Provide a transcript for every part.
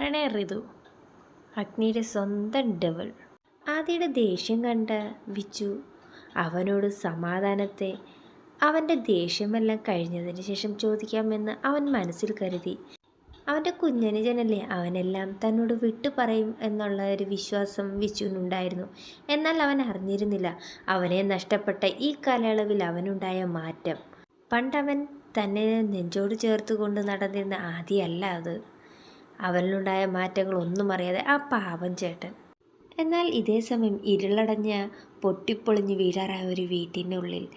പ്രണയ ഋതു അഗ്നിയുടെ സ്വന്തം ഡവൾ ആദിയുടെ ദേഷ്യം കണ്ട വിച്ചു. അവനോട് സമാധാനത്തെ അവന്റെ ദേഷ്യമെല്ലാം കഴിഞ്ഞതിന് ശേഷം ചോദിക്കാമെന്ന് അവൻ മനസ്സിൽ കരുതി. അവന്റെ കുഞ്ഞനുജനല്ലേ അവനെല്ലാം തന്നോട് വിട്ടു പറയും എന്നുള്ള ഒരു വിശ്വാസം വിച്ചുവിനുണ്ടായിരുന്നു. എന്നാൽ അവൻ അറിഞ്ഞിരുന്നില്ല അവനെ നഷ്ടപ്പെട്ട ഈ കാലയളവിൽ അവനുണ്ടായ മാറ്റം. പണ്ടവൻ തന്നെ നെഞ്ചോട് ചേർത്ത് കൊണ്ട് നടന്നിരുന്ന ആദിയല്ല അത്. അവനിലുണ്ടായ മാറ്റങ്ങൾ ഒന്നും അറിയാതെ ആ പാവം ചേട്ടൻ. എന്നാൽ ഇതേ സമയം ഇരുളടഞ്ഞ പൊട്ടിപ്പൊളിഞ്ഞ് വീഴാറായ ഒരു വീട്ടിനുള്ളിൽ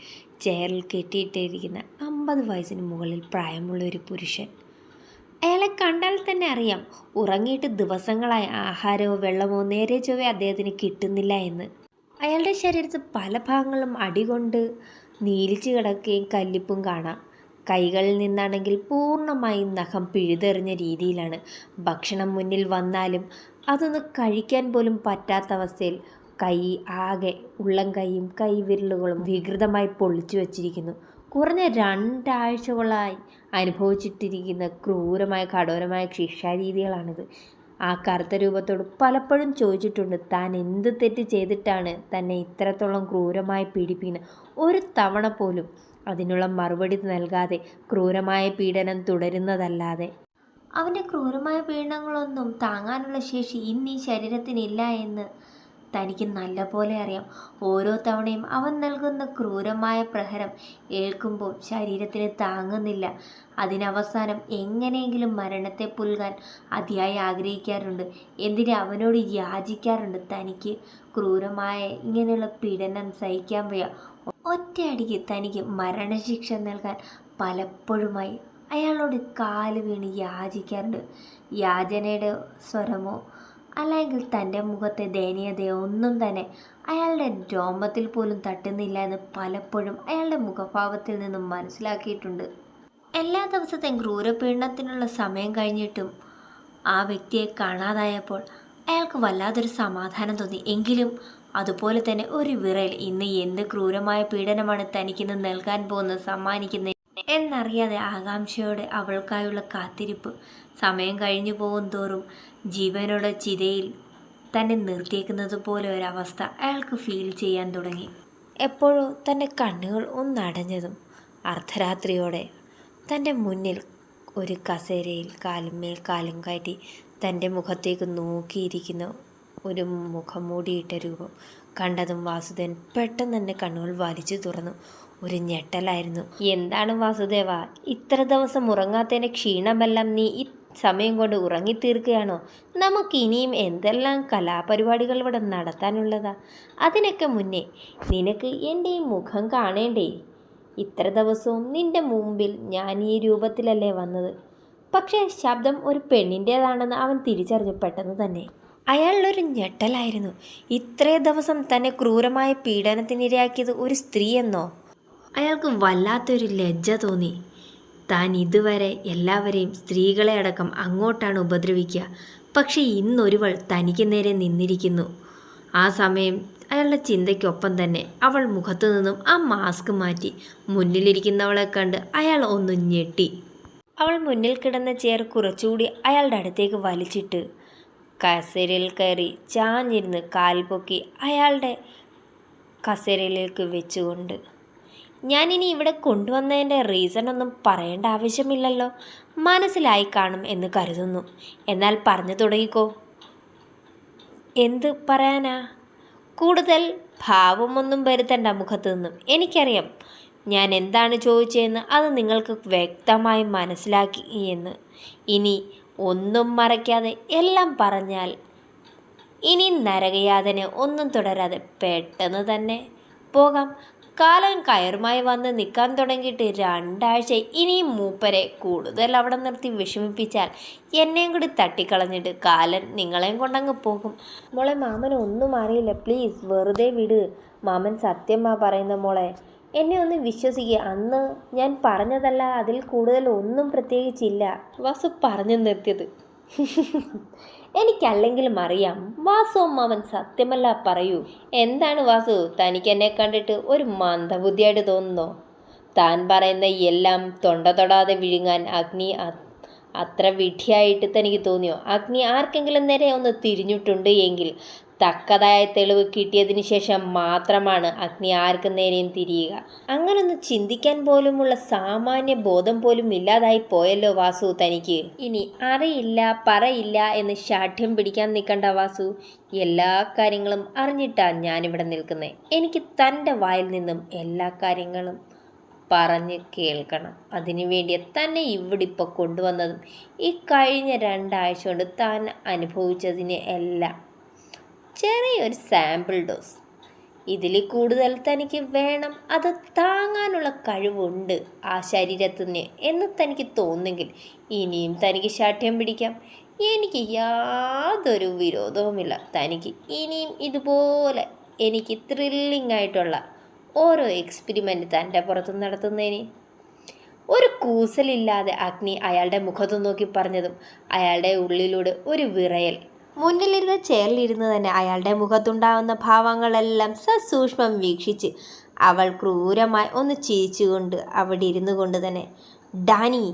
ചെയറിൽ കെട്ടിയിട്ടിരിക്കുന്ന അമ്പത് വയസ്സിന് മുകളിൽ പ്രായമുള്ള ഒരു പുരുഷൻ. അയാളെ കണ്ടാൽ തന്നെ അറിയാം ഉറങ്ങിയിട്ട് ദിവസങ്ങളായ ആഹാരമോ വെള്ളമോ നേരെ ചൊവ്വേ അദ്ദേഹത്തിന് കിട്ടുന്നില്ല എന്ന്. അയാളുടെ ശരീരത്ത് പല ഭാഗങ്ങളും അടികൊണ്ട് നീലിച്ച് കിടക്കുകയും കല്ലിപ്പും കാണാം. കൈകളിൽ നിന്നാണെങ്കിൽ പൂർണമായും നഖം പിഴുതെറിഞ്ഞ രീതിയിലാണ്. ഭക്ഷണം മുന്നിൽ വന്നാലും അതൊന്ന് കഴിക്കാൻ പോലും പറ്റാത്ത അവസ്ഥയിൽ കൈ ആകെ ഉള്ളം കൈയും കൈവിരലുകളും വികൃതമായി പൊളിച്ചു വച്ചിരിക്കുന്നു. കുറഞ്ഞ രണ്ടാഴ്ചകളായി അനുഭവിച്ചിട്ടിരിക്കുന്ന ക്രൂരമായ കഠോരമായ ശിക്ഷാരീതികളാണിത് ആ കറുത്ത രൂപത്തോട് പലപ്പോഴും ചോദിച്ചിട്ടുണ്ട് താൻ എന്ത് തെറ്റ് ചെയ്തിട്ടാണ് തന്നെ ഇത്രത്തോളം ക്രൂരമായി പീഡിപ്പിക്കുന്നത്? ഒരു തവണ പോലും അതിനുള്ള മറുപടി നൽകാതെ ക്രൂരമായ പീഡനം തുടരുന്നതല്ലാതെ. അവന്റെ ക്രൂരമായ പീഡനങ്ങളൊന്നും താങ്ങാനുള്ള ശേഷി ഇന്ന് ഈ ശരീരത്തിനില്ല എന്ന് തനിക്ക് നല്ലപോലെ അറിയാം. ഓരോ തവണയും അവൻ നൽകുന്ന ക്രൂരമായ പ്രഹരം ഏൽക്കുമ്പോൾ ശരീരത്തിന് താങ്ങുന്നില്ല. അതിനവസാനം എങ്ങനെയെങ്കിലും മരണത്തെ പുൽകാൻ അതിയായി ആഗ്രഹിക്കാറുണ്ട്. എന്തിന് അവനോട് യാചിക്കാറുണ്ട്? തനിക്ക് ക്രൂരമായ ഇങ്ങനെയുള്ള പീഡനം സഹിക്കാൻ വയ്യ. ഒറ്റയടിക്ക് തനിക്ക് മരണശിക്ഷ നൽകാൻ പലപ്പോഴുമായി അയാളോട് കാൽ വീണ് യാചിക്കാറുണ്ട്. യാചനയുടെ സ്വരമോ അല്ലെങ്കിൽ തന്റെ മുഖത്തെ ദയനീയതയോ ഒന്നും തന്നെ അയാളുടെ രോമത്തിൽ പോലും തട്ടുന്നില്ല എന്ന് പലപ്പോഴും അയാളുടെ മുഖഭാവത്തിൽ നിന്നും മനസ്സിലാക്കിയിട്ടുണ്ട്. എല്ലാ ദിവസത്തെയും ക്രൂരപീഡനത്തിനുള്ള സമയം കഴിഞ്ഞിട്ടും ആ വ്യക്തിയെ കാണാതായപ്പോൾ അയാൾക്ക് വല്ലാതൊരു സമാധാനം തോന്നി. എങ്കിലും അതുപോലെ തന്നെ ഒരു വിറൽ ഇന്ന് എന്ത് ക്രൂരമായ പീഡനമാണ് തനിക്കിന്ന് നൽകാൻ പോകുന്നത് സമ്മാനിക്കുന്നത് എന്നറിയാതെ ആകാംക്ഷയോടെ അവൾക്കായുള്ള കാത്തിരിപ്പ്. സമയം കഴിഞ്ഞു പോകും തോറും ജീവനുള്ള ചിതയിൽ തന്നെ നിർത്തിയേക്കുന്നത് പോലെ ഒരവസ്ഥ അയാൾക്ക് ഫീൽ ചെയ്യാൻ തുടങ്ങി. എപ്പോഴോ തന്റെ കണ്ണുകൾ ഒന്നടഞ്ഞതും അർദ്ധരാത്രിയോടെ തന്റെ മുന്നിൽ ഒരു കസേരയിൽ കാലുമേൽ കാലും കയറ്റി തന്റെ മുഖത്തേക്ക് നോക്കിയിരിക്കുന്ന. ഒരു മുഖം മൂടിയിട്ട രൂപം. കണ്ടതും വാസുദേവൻ പെട്ടെന്ന് തന്നെ കണ്ണുകൾ വലിച്ചു തുറന്നു. ഒരു ഞെട്ടലായിരുന്നു. എന്താണ് വാസുദേവ? ഇത്ര ദിവസം ഉറങ്ങാത്തതിന്റെ ക്ഷീണമെല്ലാം നീ ഈ സമയം കൊണ്ട് ഉറങ്ങിത്തീർക്കുകയാണോ? നമുക്ക് ഇനിയും എന്തെല്ലാം കലാപരിപാടികൾ ഇവിടെ നടത്താനുള്ളതാ? അതിനൊക്കെ മുന്നേ നിനക്ക് എന്റെ ഈ മുഖം കാണേണ്ടേ? ഇത്ര ദിവസവും നിന്റെ മുമ്പിൽ ഞാൻ ഈ രൂപത്തിലല്ലേ വന്നത്. പക്ഷേ ശബ്ദം ഒരു പെണ്ണിന്റേതാണെന്ന് അവൻ തിരിച്ചറിഞ്ഞു പെട്ടെന്ന് തന്നെ. അയാളിലൊരു ഞെട്ടലായിരുന്നു. ഇത്രേ ദിവസം തന്നെ ക്രൂരമായ പീഡനത്തിനിരയാക്കിയത് ഒരു സ്ത്രീയെന്നോ? അയാൾക്ക് വല്ലാത്തൊരു ലജ്ജ തോന്നി. താൻ ഇതുവരെ എല്ലാവരെയും സ്ത്രീകളെ അടക്കം അങ്ങോട്ടാണ് ഉപദ്രവിക്കുക. പക്ഷേ ഇന്നൊരുവൾ തനിക്ക് നേരെ നിന്നിരിക്കുന്നു. ആ സമയം അയാളുടെ ചിന്തയ്ക്കൊപ്പം തന്നെ അവൾ മുഖത്തു നിന്നും ആ മാസ്ക് മാറ്റി മുന്നിലിരിക്കുന്നവളെ കണ്ട് അയാൾ ഒന്ന് ഞെട്ടി. അവൾ മുന്നിൽ കിടന്ന ചെയർ കുറച്ചുകൂടി അയാളുടെ അടുത്തേക്ക് വലിച്ചിട്ട് കസേരയിൽ കയറി ചാഞ്ഞിരുന്ന് കാൽപൊക്കി അയാളുടെ കസേരയിലേക്ക് വെച്ചുകൊണ്ട് ഞാനിനി ഇവിടെ കൊണ്ടുവന്നതിന്റെ റീസൺ ഒന്നും പറയേണ്ട ആവശ്യമില്ലല്ലോ. മനസ്സിലായി കാണും എന്ന് കരുതുന്നു. എന്നാൽ പറഞ്ഞു തുടങ്ങിക്കോ. എന്ത് പറയാനാ? കൂടുതൽ ഭാവമൊന്നും വരുത്തണ്ട മുഖത്തു നിന്നും എനിക്കറിയാം. ഞാൻ എന്താണ് ചോദിച്ചതെന്ന് അത് നിങ്ങൾക്ക് വ്യക്തമായി മനസ്സിലാക്കി എന്ന്. ഇനി ഒന്നും മറയ്ക്കാതെ എല്ലാം പറഞ്ഞാൽ ഇനി നരകയാതന ഒന്നും തുടരാതെ പെട്ടെന്ന് തന്നെ പോകാം. കാലം കയറുമായി വന്ന് നിൽക്കാൻ തുടങ്ങിയിട്ട് രണ്ടാഴ്ച ഇനിയും മൂപ്പരെ കൂടുതൽ അവിടെ നിർത്തി വിഷമിപ്പിച്ചാൽ എന്നെയും കൂടി തട്ടിക്കളഞ്ഞിട്ട് കാലൻ നിങ്ങളെയും കൊണ്ടങ്ങ് പോകും. മോളെ മാമൻ ഒന്നും അറിയില്ല. പ്ലീസ് വെറുതെ വിട്. മാമൻ സത്യമാ പറയുന്ന മോളെ. എന്നെ ഒന്ന് വിശ്വസിക്കുക. അന്ന് ഞാൻ പറഞ്ഞതല്ല അതിൽ കൂടുതൽ ഒന്നും പ്രത്യേകിച്ചില്ല. വാസു പറഞ്ഞു നിർത്തിയത്. എനിക്കല്ലെങ്കിലും അറിയാം. വാസു അമ്മാവൻ സത്യമല്ല പറയൂ. എന്താണ് വാസു? തനിക്ക് എന്നെ കണ്ടിട്ട് ഒരു മന്ദബുദ്ധിയായിട്ട് തോന്നുന്നോ? താൻ പറയുന്ന എല്ലാം തൊണ്ട തൊടാതെ വിഴുങ്ങാൻ അഗ്നി അത്ര വിഡ്ഢിയായിട്ട് തനിക്ക് തോന്നിയോ? അഗ്നി ആർക്കെങ്കിലും നേരെ ഒന്ന് തിരിഞ്ഞിട്ടുണ്ട് എങ്കിൽ തക്കതായ തെളിവ് കിട്ടിയതിന് ശേഷം മാത്രമാണ് അഗ്നി ആർക്ക് നേരെയും തിരിയുക. അങ്ങനൊന്ന് ചിന്തിക്കാൻ പോലുമുള്ള സാമാന്യ ബോധം പോലും ഇല്ലാതായി പോയല്ലോ വാസു തനിക്ക്. ഇനി അറിയില്ല പറയില്ല എന്ന് ശാഠ്യം പിടിക്കാൻ നിൽക്കണ്ട വാസു. എല്ലാ കാര്യങ്ങളും അറിഞ്ഞിട്ടാണ് ഞാനിവിടെ നിൽക്കുന്നത് എനിക്ക് തന്റെ വായിൽ നിന്നും എല്ലാ കാര്യങ്ങളും പറഞ്ഞ് കേൾക്കണം. അതിനു വേണ്ടി തന്നെ ഇവിടെ ഇപ്പോൾ കൊണ്ടുവന്നതും. ഈ കഴിഞ്ഞ രണ്ടാഴ്ച കൊണ്ട് താൻ അനുഭവിച്ചതിനെ എല്ലാം ചെറിയൊരു സാമ്പിൾ ഡോസ് ഇതിൽ കൂടുതൽ തനിക്ക് വേണം. അത് താങ്ങാനുള്ള കഴിവുണ്ട് ആ ശരീരത്തിന് എന്ന് തനിക്ക് തോന്നുമെങ്കിൽ ഇനിയും തനിക്ക് ശാഠ്യം പിടിക്കാം. എനിക്ക് യാതൊരു വിരോധവുമില്ല. തനിക്ക് ഇനിയും ഇതുപോലെ എനിക്ക് ത്രില്ലിംഗ് ആയിട്ടുള്ള ഓരോ എക്സ്പെരിമെന്റ് തന്റെ പുറത്ത് നടത്തുന്നതിന് ഒരു കൂസലില്ലാതെ അഗ്നി അയാളുടെ മുഖത്ത് നോക്കി പറഞ്ഞതും അയാളുടെ ഉള്ളിലൂടെ ഒരു വിറയൽ മുന്നിലിരുന്ന ചെയറിലിരുന്ന് തന്നെ അയാളുടെ മുഖത്തുണ്ടാവുന്ന ഭാവങ്ങളെല്ലാം സസൂക്ഷ്മം വീക്ഷിച്ച് അവൾ ക്രൂരമായി ഒന്ന് ചിരിച്ചുകൊണ്ട് അവിടെ ഇരുന്നു കൊണ്ട് തന്നെ ഡാനി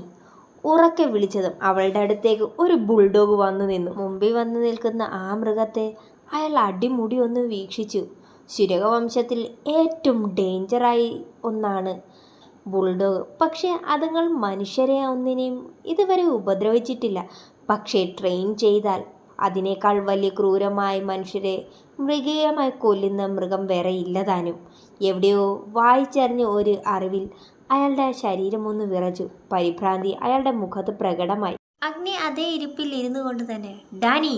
ഉറക്കെ വിളിച്ചതും അവളുടെ അടുത്തേക്ക് ഒരു ബുൾഡോഗ് വന്നു നിന്നു. മുമ്പിൽ വന്നു നിൽക്കുന്ന ആ മൃഗത്തെ അയാൾ അടിമുടി ഒന്ന് വീക്ഷിച്ചു. ശുരകവംശത്തിൽ ഏറ്റവും ഡേഞ്ചറായി ഒന്നാണ് ബുൾഡോഗ്. പക്ഷേ അതുങ്ങൾ മനുഷ്യരെ ഒന്നിനെയും ഇതുവരെ ഉപദ്രവിച്ചിട്ടില്ല. പക്ഷേ ട്രെയിൻ ചെയ്താൽ അതിനേക്കാൾ വലിയ ക്രൂരമായി മനുഷ്യരെ മൃഗീയമായി കൊല്ലുന്ന മൃഗം വേറെ ഇല്ലതാനും എവിടെയോ വായിച്ചറിഞ്ഞ ഒരു അറിവിൽ അയാളുടെ ശരീരം ഒന്ന് വിറച്ചു. പരിഭ്രാന്തി അയാളുടെ മുഖത്ത് പ്രകടമായി. അഗ്നി അതേ ഇരിപ്പിൽ ഇരുന്നു കൊണ്ട് തന്നെ ഡാനി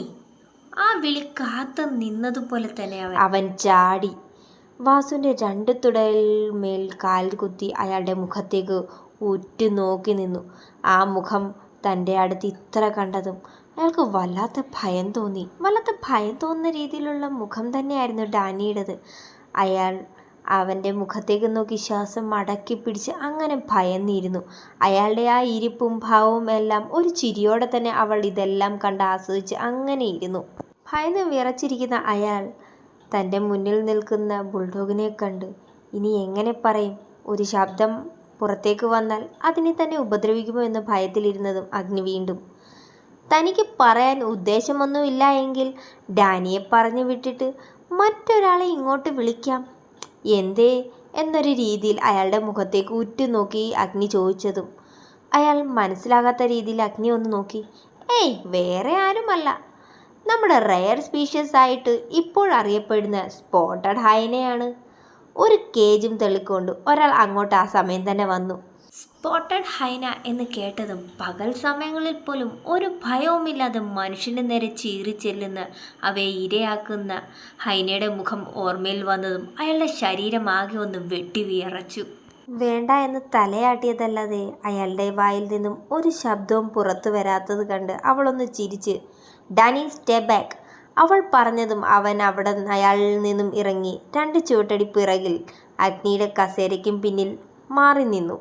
ആ വിളി കാത്തു നിന്നതുപോലെ തന്നെ അവൻ. അവൻ ചാടി. വാസുവിന്റെ രണ്ട് തുടയിൽ മേൽ കാൽ കുത്തി അയാളുടെ മുഖത്തേക്ക് ഉറ്റുനോക്കി നിന്നു. ആ മുഖം തന്റെ അടുത്ത് ഇത്ര കണ്ടതും അയാൾക്ക് വല്ലാത്ത ഭയം തോന്നി. വല്ലാത്ത ഭയം തോന്നുന്ന രീതിയിലുള്ള മുഖം തന്നെയായിരുന്നു ഡാനിയുടേത്. അയാൾ അവന്റെ മുഖത്തേക്ക് നോക്കി ശ്വാസം മടക്കി പിടിച്ച് അങ്ങനെ ഭയന്നിരുന്നു. അയാളുടെ ആ ഇരിപ്പും ഭാവവും എല്ലാം ഒരു ചിരിയോടെ തന്നെ അവൾ ഇതെല്ലാം കണ്ട് ആസ്വദിച്ച് അങ്ങനെ ഇരുന്നു. ഭയന്ന് വിറച്ചിരിക്കുന്ന അയാൾ തന്റെ മുന്നിൽ നിൽക്കുന്ന ബുൾഡോഗിനെ കണ്ട് ഇനി എങ്ങനെ പറയും? ഒരു ശബ്ദം പുറത്തേക്ക് വന്നാൽ അതിനെ തന്നെ ഉപദ്രവിക്കുമോ? എന്ന ഭയത്തിലിരുന്നതും അഗ്നി വീണ്ടും തനിക്ക് പറയാൻ ഉദ്ദേശമൊന്നുമില്ല എങ്കിൽ ഡാനിയെ പറഞ്ഞു വിട്ടിട്ട് മറ്റൊരാളെ ഇങ്ങോട്ട് വിളിക്കാം. എന്തേ? എന്നൊരു രീതിയിൽ അയാളുടെ മുഖത്തേക്ക് ഉറ്റുനോക്കി അഗ്നി ചോദിച്ചതും. അയാൾ മനസ്സിലാകാത്ത രീതിയിൽ അഗ്നി ഒന്ന് നോക്കി. ഏയ് വേറെ ആരുമല്ല. നമ്മുടെ റെയർ സ്പീഷ്യസ് ആയിട്ട് ഇപ്പോൾ അറിയപ്പെടുന്ന സ്പോട്ടഡ് ഹൈനയാണ് ഒരു കേജും തെളിക്കൊണ്ട് ഒരാൾ അങ്ങോട്ട് ആ സമയം തന്നെ വന്നു. സ്പോട്ടഡ് ഹൈന എന്ന് കേട്ടതും പകൽ സമയങ്ങളിൽ പോലും ഒരു ഭയവുമില്ലാതെ മനുഷ്യന്റെ നേരെ ചീറി ചെല്ലുന്ന അവയെ ഇരയാക്കുന്ന ഹൈനയുടെ മുഖം ഓർമ്മയിൽ വന്നതും അയാളുടെ ശരീരം ആകെ ഒന്ന് വെട്ടി വിയറച്ചു. വേണ്ട എന്ന് തലയാട്ടിയതല്ലാതെ അയാളുടെ വായിൽ നിന്നും ഒരു ശബ്ദവും പുറത്തു വരാത്തത് കണ്ട് അവളൊന്ന് ചിരിച്ച് ഡാനി സ്റ്റേ ബാക്ക്. അവൾ പറഞ്ഞതും അവൻ അവിടെ അയാളിൽ നിന്നും ഇറങ്ങി രണ്ട് ചുവട്ടടി പിറകിൽ അഗ്നിയുടെ കസേരയ്ക്കും പിന്നിൽ മാറി നിന്നു.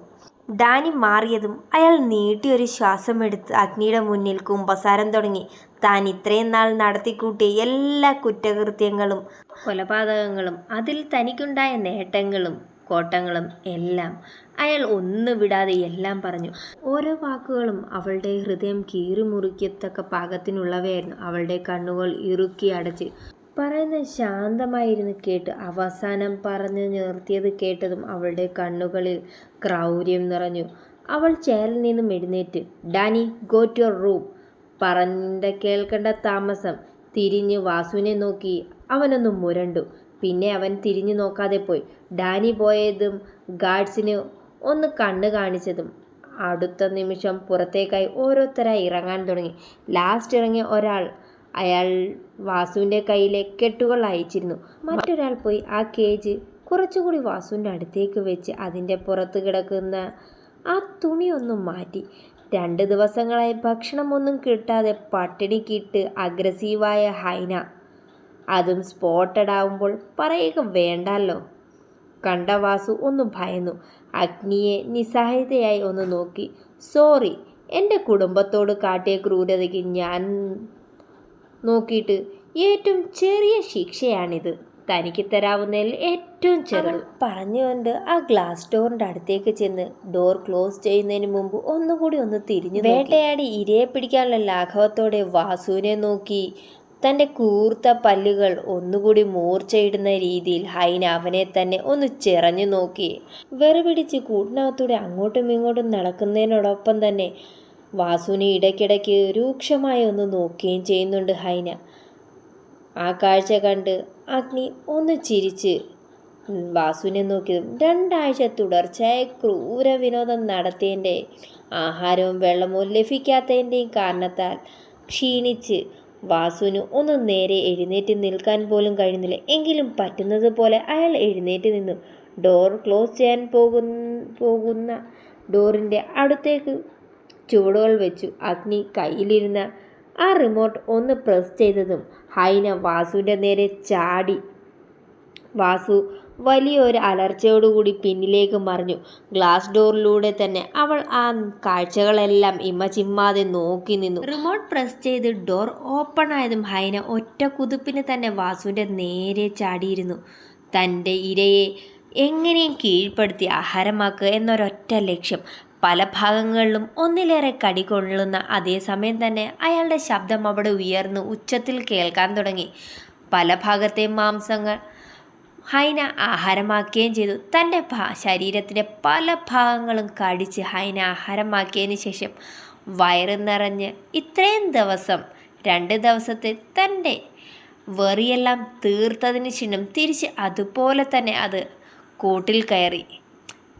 ഡാനി മാറിയതും അയാൾ നീട്ടിയൊരു ശ്വാസമെടുത്ത് അഗ്നിയുടെ മുന്നിൽ കുമ്പസാരം തുടങ്ങി. താൻ ഇത്രയും നാൾ നടത്തിക്കൂട്ടിയ എല്ലാ കുറ്റകൃത്യങ്ങളും കൊലപാതകങ്ങളും അതിൽ തനിക്കുണ്ടായ നേട്ടങ്ങളും കോട്ടങ്ങളും എല്ലാം അയാൾ ഒന്നു വിടാതെ എല്ലാം പറഞ്ഞു. ഓരോ വാക്കുകളും അവളുടെ ഹൃദയം കീറിമുറിക്കത്തക്ക പാകത്തിനുള്ളവയായിരുന്നു. അവളുടെ കണ്ണുകൾ ഇറുക്കി അടച്ച് പറയുന്നത് ശാന്തമായിരുന്നു കേട്ട് അവസാനം പറഞ്ഞു നിർത്തിയത് കേട്ടതും അവളുടെ കണ്ണുകളിൽ ക്രൗര്യം നിറഞ്ഞു. അവൾ ചെയറിൽ നിന്നും എഴുന്നേറ്റ് Danny go to your room. പറഞ്ഞ കേൾക്കേണ്ട താമസം തിരിഞ്ഞ് വാസുവിനെ നോക്കി അവനൊന്ന് മുരണ്ടു. പിന്നെ അവൻ തിരിഞ്ഞു നോക്കാതെ പോയി. ഡാനി പോയതും ഗാർഡ്സിന് ഒന്ന് കണ്ണു കാണിച്ചതും. അടുത്ത നിമിഷം പുറത്തേക്കായി ഓരോരുത്തരായി ഇറങ്ങാൻ തുടങ്ങി. ലാസ്റ്റ് ഇറങ്ങിയ ഒരാൾ അയാൾ വാസുവിന്റെ കയ്യിലെ കെട്ടുകൾ അയച്ചിരുന്നു. മറ്റൊരാൾ പോയി ആ കേജ് കുറച്ചുകൂടി വാസുവിന്റെ അടുത്തേക്ക് വെച്ച് അതിന്റെ പുറത്ത് കിടക്കുന്ന ആ തുണിയൊന്നും മാറ്റി. രണ്ട് ദിവസങ്ങളായി ഭക്ഷണമൊന്നും കിട്ടാതെ പട്ടിണിക്കിട്ട് അഗ്രസീവായ ഹൈന. അതും സ്പോട്ടഡ് ആവുമ്പോൾ പറയുക വേണ്ടല്ലോ. കണ്ട വാസു ഒന്ന് ഭയന്നു. അഗ്നിയെ നിസ്സഹായതയായി ഒന്ന് നോക്കി. സോറി എന്റെ കുടുംബത്തോട് കാട്ടിയ ക്രൂരതയ്ക്ക് ഞാൻ നോക്കിയിട്ട് ഏറ്റവും ചെറിയ ശിക്ഷയാണിത്. തനിക്ക് തരാവുന്നതിൽ ഏറ്റവും ചെറുത് പറഞ്ഞുകൊണ്ട് ആ ഗ്ലാസ് ഡോറിന്റെ അടുത്തേക്ക് ചെന്ന് ഡോർ ക്ലോസ് ചെയ്യുന്നതിന് മുമ്പ് ഒന്നുകൂടി ഒന്ന് തിരിഞ്ഞു വേട്ടയാടി ഇരയെ പിടിക്കാനുള്ള ലാഘവത്തോടെ വാസുവിനെ നോക്കി. തന്റെ കൂർത്ത പല്ലുകൾ ഒന്നുകൂടി മൂർച്ചയിടുന്ന രീതിയിൽ ഹൈന അവനെ തന്നെ ഒന്ന് ചിറഞ്ഞു നോക്കി. വെറുപിടിച്ച് കൂട്ടിനകത്തൂടെ അങ്ങോട്ടും ഇങ്ങോട്ടും നടക്കുന്നതിനോടൊപ്പം തന്നെ വാസുവിനെ ഇടയ്ക്കിടയ്ക്ക് രൂക്ഷമായി ഒന്ന് നോക്കുകയും ചെയ്യുന്നുണ്ട് ഹൈന. ആ കാഴ്ച കണ്ട് അഗ്നി ഒന്ന് ചിരിച്ച് വാസുവിനെ നോക്കിയതും രണ്ടാഴ്ച തുടർച്ചയായ ക്രൂര വിനോദം നടത്തിയതിന്റെ ആഹാരവും വെള്ളമോ ലഭിക്കാത്തതിന്റെയും കാരണത്താൽ ക്ഷീണിച്ച് വാസുവിന് ഒന്ന് നേരെ എഴുന്നേറ്റ് നിൽക്കാൻ പോലും കഴിയുന്നില്ല എങ്കിലും പറ്റുന്നത് പോലെ അയാൾ എഴുന്നേറ്റ് നിന്നു. ഡോർ ക്ലോസ് ചെയ്യാൻ പോകുന്ന ഡോറിന്റെ അടുത്തേക്ക് ചുവടുകൾ വെച്ചു. അഗ്നി കയ്യിലിരുന്ന ആ റിമോട്ട് ഒന്ന് പ്രസ് ചെയ്തതും ഹൈന വാസുവിന്റെ നേരെ ചാടി. വാസു വലിയൊരു അലർച്ചയോടുകൂടി പിന്നിലേക്ക് മറിഞ്ഞു. ഗ്ലാസ് ഡോറിലൂടെ തന്നെ അവൾ ആ കാഴ്ചകളെല്ലാം ഇമ്മ ചിമ്മാതെ നോക്കി നിന്നു. റിമോട്ട് പ്രസ് ചെയ്ത് ഡോർ ഓപ്പൺ ആയതും ഹൈന ഒറ്റ കുതിപ്പിന് തന്നെ വാസുവിന്റെ നേരെ ചാടിയിരുന്നു. തന്റെ ഇരയെ എങ്ങനെയും കീഴ്പ്പെടുത്തി ആഹാരമാക്കുക എന്നൊരൊറ്റ ലക്ഷ്യം. പല ഭാഗങ്ങളിലും ഒന്നിലേറെ കടി കൊള്ളുന്ന അതേസമയം തന്നെ അയാളുടെ ശബ്ദം അവിടെ ഉയർന്ന് ഉച്ചത്തിൽ കേൾക്കാൻ തുടങ്ങി. പല ഭാഗത്തെ മാംസങ്ങൾ ഹൈന ആഹാരമാക്കുകയും ചെയ്തു. തന്റെ ശരീരത്തിന്റെ പല ഭാഗങ്ങളും കടിച്ച് ഹൈന ആഹാരമാക്കിയതിന് ശേഷം വയറ് നിറഞ്ഞ് ഇത്രയും ദിവസം രണ്ട് ദിവസത്തെ തന്റെ വെറിയെല്ലാം തീർത്തതിന് ശേഷം തിരിച്ച് അതുപോലെ തന്നെ അത് കൂട്ടിൽ കയറി.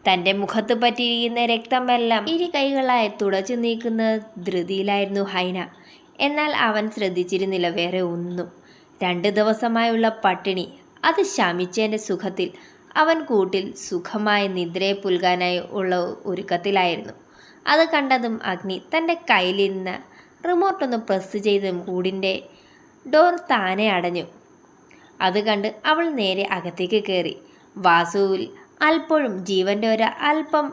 തന്റെ മുഖത്ത് പറ്റിയിരിക്കുന്ന രക്തമെല്ലാം ഇരു കൈകളായി തുടച്ചു നീക്കുന്ന ധൃതിയിലായിരുന്നു ഹൈന. എന്നാൽ അവൻ ശ്രദ്ധിച്ചിരുന്നില്ല വേറെ ഒന്നും. രണ്ട് ദിവസമായുള്ള പട്ടിണി. അത് ശമിച്ചതിന്റെ സുഖത്തിൽ. അവൻ കൂട്ടിൽ സുഖമായ നിദ്രയെ പുൽകാനായി ഉള്ള ഒരുക്കത്തിലായിരുന്നു. അത് കണ്ടതും അഗ്നി തന്റെ കയ്യിലിരുന്ന റിമോട്ടൊന്ന് പ്രസ് ചെയ്തും കൂടിന്റെ ഡോർ താനെ അടഞ്ഞു. അത് കണ്ട് അവൾ നേരെ അകത്തേക്ക് കയറി. വാസുവിൽ അല്പോഴും ജീവന്റെ ഒരു അല്പം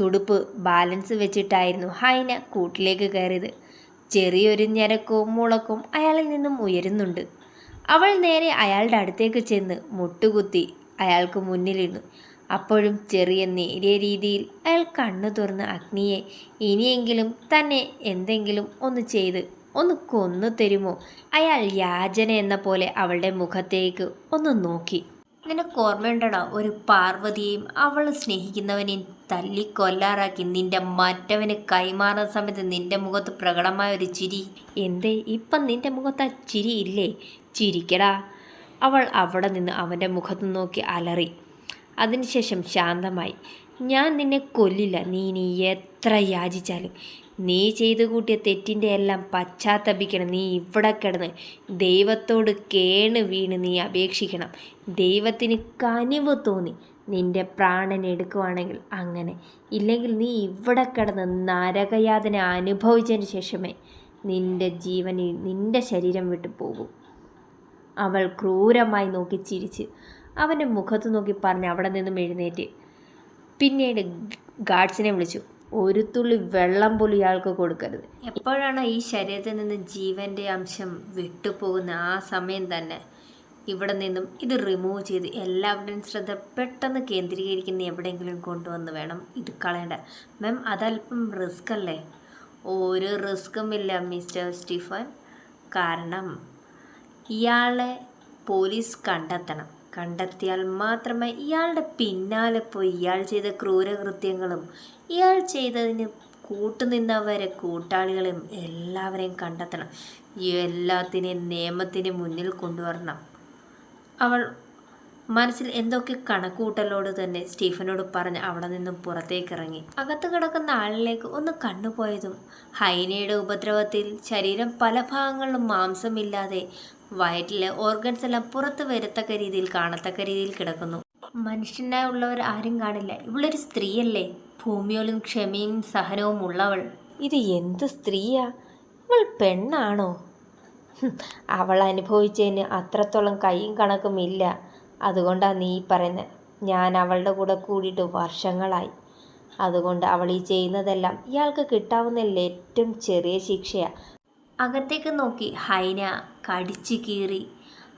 തുടുപ്പ് ബാലൻസ് വെച്ചിട്ടായിരുന്നു ഹൈന കൂട്ടിലേക്ക് കയറിയത്. ചെറിയൊരു ഞരക്കവും മുളക്കും അയാളിൽ നിന്നും ഉയരുന്നുണ്ട്. അവൾ നേരെ അയാളുടെ അടുത്തേക്ക് ചെന്ന് മുട്ടുകുത്തി അയാൾക്ക് മുന്നിലിരുന്നു. അപ്പോഴും ചെറിയ നേരിയ രീതിയിൽ അയാൾ കണ്ണു തുറന്ന് അഗ്നിയെ ഇനിയെങ്കിലും തന്നെ എന്തെങ്കിലും ഒന്ന് ചെയ്ത് ഒന്ന് കൊന്നു തരുമോ? അയാൾ യാചന എന്ന പോലെ അവളുടെ മുഖത്തേക്ക് ഒന്ന് നോക്കി. നിനക്ക് ഓർമ്മയുണ്ടടാ ഒരു പാർവതിയെയും അവൾ സ്നേഹിക്കുന്നവനെയും തല്ലി കൊല്ലാറാക്കി നിന്റെ മറ്റവന് കൈമാറുന്ന സമയത്ത് നിന്റെ മുഖത്ത് പ്രകടമായ ഒരു ചിരി. എന്തേ ഇപ്പം നിന്റെ മുഖത്ത് ആ ചിരി ഇല്ലേ? ചിരിക്കടാ. അവൾ അവിടെ നിന്ന് അവന്റെ മുഖത്ത് നോക്കി അലറി. അതിനുശേഷം ശാന്തമായി ഞാൻ നിന്നെ കൊല്ലില്ല. നീ നീ എത്ര യാചിച്ചാലും നീ ചെയ്തു കൂട്ടിയ തെറ്റിന്റെ എല്ലാം പശ്ചാത്തപിക്കണം. നീ ഇവിടെ കിടന്ന് ദൈവത്തോട് കേണ് വീണ് നീ അപേക്ഷിക്കണം. ദൈവത്തിന് കനിവ് തോന്നി നിന്റെ പ്രാണൻ എടുക്കുവാണെങ്കിൽ അങ്ങനെ. ഇല്ലെങ്കിൽ നീ ഇവിടെ കിടന്ന് നരകയാതന അനുഭവിച്ചതിന് ശേഷമേ നിന്റെ ജീവനിൽ നിന്റെ ശരീരം വിട്ടു പോകും. അവൾ ക്രൂരമായി നോക്കി ചിരിച്ച് അവന്റെ മുഖത്ത് നോക്കി പറഞ്ഞ് അവിടെ നിന്നും എഴുന്നേറ്റ്. പിന്നീട് ഗാഡ്സിനെ വിളിച്ചു. ഒരു തുള്ളി വെള്ളം പോലും ഇയാൾക്ക് കൊടുക്കരുത്. എപ്പോഴാണ് ഈ ശരീരത്തിൽ നിന്ന് ജീവന്റെ അംശം വിട്ടുപോകുന്ന ആ സമയം തന്നെ ഇവിടെ നിന്നും ഇത് റിമൂവ് ചെയ്ത് എല്ലാവരുടെയും ശ്രദ്ധ പെട്ടെന്ന് കേന്ദ്രീകരിക്കുന്ന എവിടെയെങ്കിലും കൊണ്ടുവന്ന് വേണം ഇത് കളയേണ്ട മാം അതല്പം റിസ്ക് അല്ലേ? ഒരു റിസ്ക്കും ഇല്ല മിസ്റ്റർ സ്റ്റീഫൻ. കാരണം ഇയാളെ പോലീസ് കണ്ടെത്തണം. കണ്ടെത്തിയാൽ മാത്രമേ ഇയാളുടെ പിന്നാലെ പോയി ഇയാൾ ചെയ്ത ക്രൂരകൃത്യങ്ങളും ഇയാൾ ചെയ്തതിന് കൂട്ടുനിന്നവരെ കൂട്ടാളികളെയും എല്ലാവരെയും കണ്ടെത്തണം. എല്ലാത്തിനെയും നിയമത്തിന് മുന്നിൽ കൊണ്ടുവരണം. അവൾ മനസ്സിൽ എന്തൊക്കെ കണക്കൂട്ടലോട് തന്നെ സ്റ്റീഫനോട് പറഞ്ഞ് അവിടെ നിന്നും പുറത്തേക്ക് ഇറങ്ങി അകത്ത് കിടക്കുന്ന ആളിലേക്ക് ഒന്ന് കണ്ണുപോയതും ഹൈനയുടെ ഉപദ്രവത്തിൽ ശരീരം പല ഭാഗങ്ങളിലും മാംസമില്ലാതെ വയറ്റിലെ ഓർഗൻസ് എല്ലാം പുറത്ത് വരത്തക്ക രീതിയിൽ കാണത്തക്ക രീതിയിൽ കിടക്കുന്നു. മനുഷ്യനായി ഉള്ളവർ ആരും കാണില്ല. ഇവളൊരു സ്ത്രീയല്ലേ. ഭൂമിയോളും ക്ഷമയും സഹനവും ഉള്ളവൾ. ഇത് എന്ത് സ്ത്രീയാ? ഇവൾ പെണ്ണാണോ? അവൾ അനുഭവിച്ചതിന് അത്രത്തോളം കൈയും കണക്കും ഇല്ല. അതുകൊണ്ടാണ് നീ പറയുന്നത് ഞാൻ അവളുടെ കൂടെ കൂടിയിട്ട് വർഷങ്ങളായി. അതുകൊണ്ട് അവൾ ഈ ചെയ്യുന്നതെല്ലാം ഇയാൾക്ക് കിട്ടാവുന്നതിൽ ഏറ്റവും ചെറിയ ശിക്ഷയാണ് അകത്തേക്ക് നോക്കി. ഹൈന കടിച്ചു കീറി.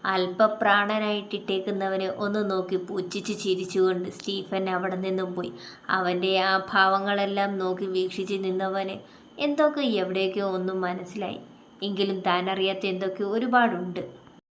അല്പപ്രാണനായിട്ടിട്ടേക്കുന്നവന് ഒന്ന് നോക്കി പുച്ഛിച്ച് ചിരിച്ചുകൊണ്ട് സ്റ്റീഫൻ അവിടെ നിന്നും പോയി. അവന്റെ ആ ഭാവങ്ങളെല്ലാം നോക്കി വീക്ഷിച്ച് നിന്നവന് എന്തൊക്കെ എവിടേക്കോ ഒന്നും മനസ്സിലായി. എങ്കിലും താൻ അറിയാത്ത എന്തൊക്കെയോ ഒരുപാടുണ്ട്.